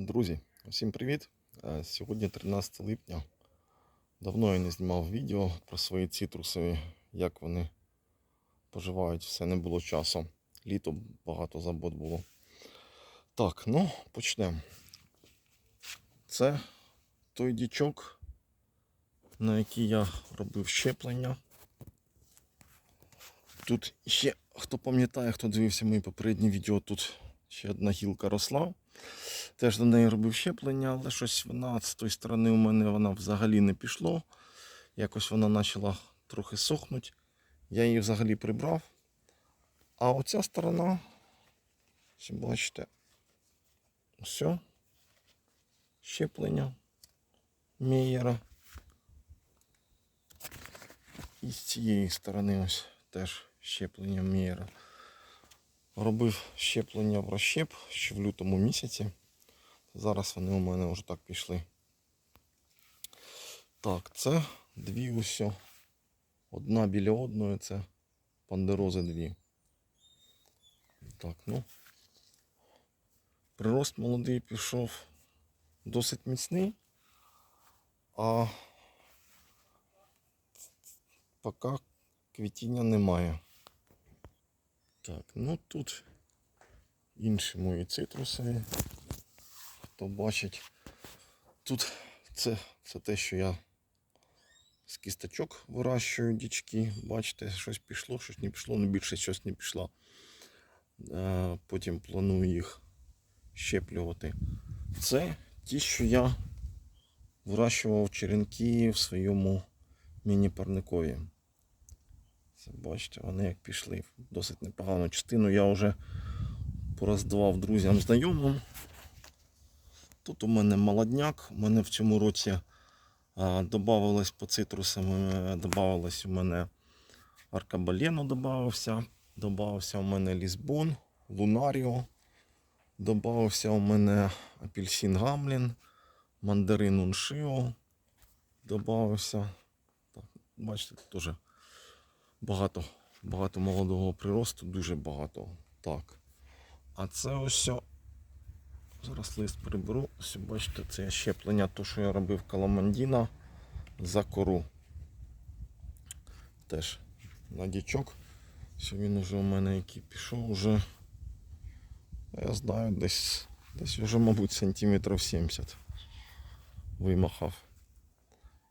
Друзі, всім привіт! Е, Сьогодні 13 липня. Давно я не знімав відео про свої цитрусові, як вони поживають, все не було часу. Літо багато забот було. Так, ну почнемо. Це той дічок, на який я робив щеплення. Тут ще, хто пам'ятає, хто дивився мої попередні відео, тут ще одна гілка росла. Теж до неї робив щеплення, але щось вона з тої сторони у мене вона взагалі не пішло. Якось вона почала трохи сохнути. Я її взагалі прибрав. А оця сторона, бачите, все. Щеплення Меєра. І з цієї сторони ось теж щеплення Меєра. Робив щеплення в розщеп ще в лютому місяці. Зараз вони у мене вже так пішли. Так, це дві усьо. Одна біля одної, це пандерози дві. Так, ну. Прирост молодий пішов досить міцний, а поки квітіння немає. Так, ну тут інші мої цитрусові. Хто бачить. Тут це, це те, що я з кісточок вирощую дічки. Бачите, щось пішло, щось не пішло, ну більше щось не пішло. Е, Потім планую їх щеплювати. Це ті, що я вирощував черенки в своєму міні-парникові. Це бачите, вони як пішли досить непогану частину. Я вже пороздавав друзям знайомим. Тут у мене молодняк. У мене в цьому році додавалось по цитрусам, е, додавалось у мене аркабалено додавався. Додавався у мене лісбон, лунаріо. Додавався у мене апельсин гамлін, мандарин уншио. Додавався. Так, бачите, тут теж багато, багато молодого приросту, дуже багато. Так. А це ось. Зараз лист приберу. Ось бачите, це щеплення, то, що я робив каламандіна за кору. Теж на дічок. Що він уже у мене який пішов уже. Я знаю, десь, десь вже, мабуть, сантиметрів 70 вимахав.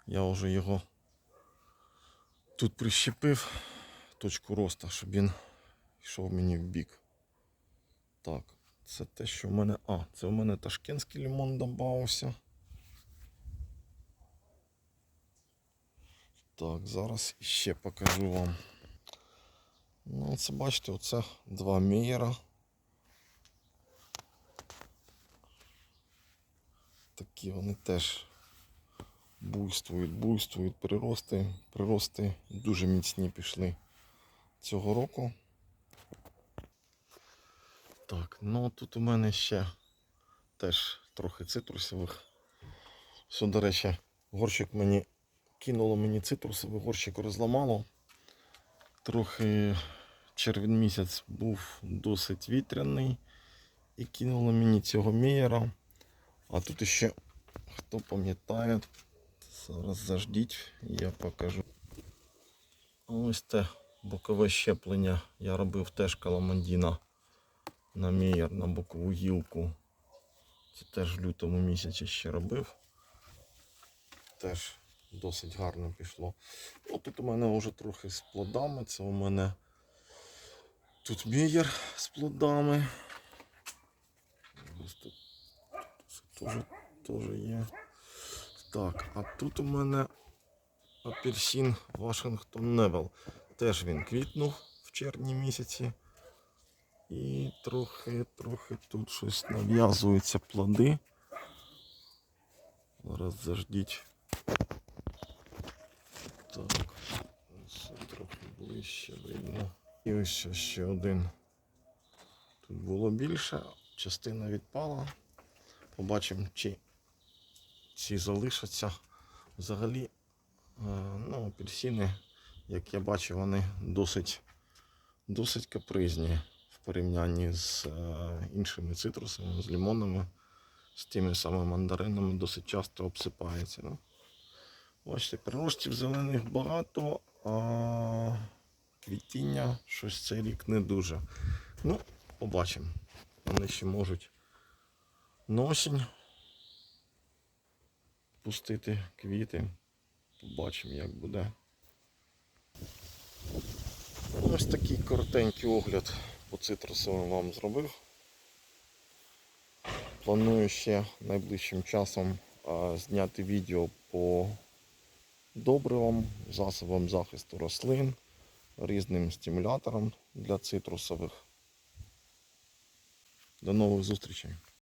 Я вже його тут прищепив точку росту, щоб він йшов мені в бік. Так, це те, що в мене. А, це в мене ташкентський лимон додався. Так, зараз ще покажу вам. Ну, це бачите, оце два меєра. Такі вони теж буйствують, буйствують прирости. Прирости дуже міцні пішли цього року. Так, ну тут у мене ще теж трохи цитрусових. Все, до речі, горщик мені кинуло мені цитрусовий, горщик розламало. Трохи червень місяць був досить вітряний і кинуло мені цього меєра. А тут ще, хто пам'ятає, зараз заждіть, я покажу. Ось те бокове щеплення я робив теж каламандіна на мієр, на бокову гілку. Це теж в лютому місяці ще робив. Теж досить гарно пішло. Ну, тут у мене вже трохи з плодами. Це у мене тут мієр з плодами. Ось тут теж, є. Так, а тут у мене апельсин Вашингтон Невел. Теж він квітнув в червні місяці. І трохи, трохи тут щось нав'язуються плоди. Зараз заждіть. Так, це трохи ближче видно. І ось ще один. Тут було більше, частина відпала. Побачимо, чи ці залишаться. Взагалі, е, ну, апельсини, як я бачу, вони досить, досить капризні в порівнянні з е, іншими цитрусами, з лимонами, з тими самими мандаринами досить часто обсипається. Ну. Бачите, приростів зелених багато, а квітіння щось цей рік не дуже. Ну, побачимо. Вони ще можуть на осінь пустити квіти. Побачимо, як буде. Ось такий коротенький огляд по цитрусовим вам зробив. Планую ще найближчим часом зняти відео по добривам, засобам захисту рослин, різним стимуляторам для цитрусових. До нових зустрічей!